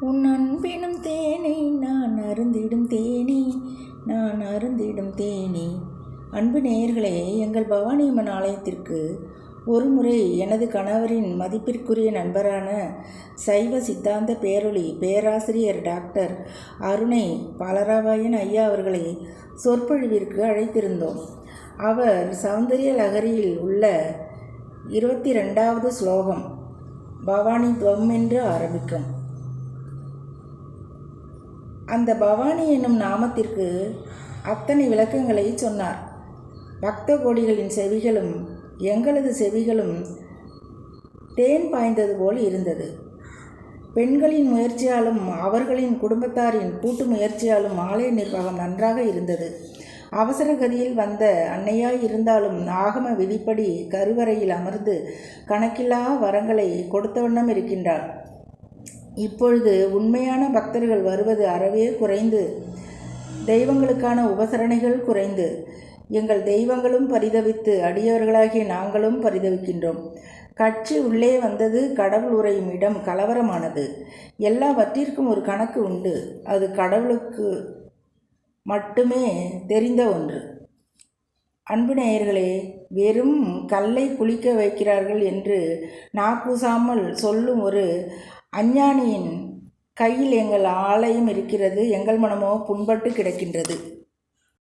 உன் அன்பினும் தேனை நான் அருந்திடும் தேனே நான் அருந்திடும் தேனே. அன்பு நேயர்களே எங்கள் பவானியம்மன் ஆலயத்திற்கு ஒருமுறை எனது கணவரின் மதிப்பிற்குரிய நண்பரான சைவ சித்தாந்த பேரொளி பேராசிரியர் டாக்டர் அருணை பாலராபாயன் ஐயா அவர்களை சொற்பொழிவிற்கு அழைத்திருந்தோம். அவர் சௌந்தரிய லகரியில் உள்ள இருபத்தி ரெண்டாவது ஸ்லோகம் பவானி துவம் என்று ஆரம்பிக்கும். அந்த பவானி என்னும் நாமத்திற்கு அத்தனை விளக்கங்களை சொன்னார். பக்த கோடிகளின் செவிகளும் எங்களது செவிகளும் தேன் பாய்ந்தது போல் இருந்தது. பெண்களின் முயற்சியாலும் அவர்களின் குடும்பத்தாரின் கூட்டு முயற்சியாலும் ஆலய நிர்வாகம் நன்றாக இருந்தது. அவசர கதியில் வந்த அன்னையாய் இருந்தாலும் ஆகம விதிப்படி கருவறையில் அமர்ந்து கணக்கில்லா வரங்களை கொடுத்த வண்ணம் இருக்கின்றாள். இப்பொழுது உண்மையான பக்தர்கள் வருவது அறவே குறைந்து தெய்வங்களுக்கான உபசரணைகள் குறைந்து. எங்கள் தெய்வங்களும் பரிதவித்து அடியவர்களாகிய நாங்களும் பரிதவிக்கின்றோம். கட்சி உள்ளே வந்தது கடவுள் உரையும் இடம் கலவரமானது. எல்லாவற்றிற்கும் ஒரு கணக்கு உண்டு. அது கடவுளுக்கு மட்டுமே தெரிந்த ஒன்று. அன்பு நேயர்களே வெறும் கல்லை குளிக்க வைக்கிறார்கள் என்று நாக்கூசாமல் சொல்லும் ஒரு அஞ்ஞானியின் கையில் எங்கள் ஆலயம் இருக்கிறது எங்கள் மனமோ புண்பட்டு கிடக்கின்றது.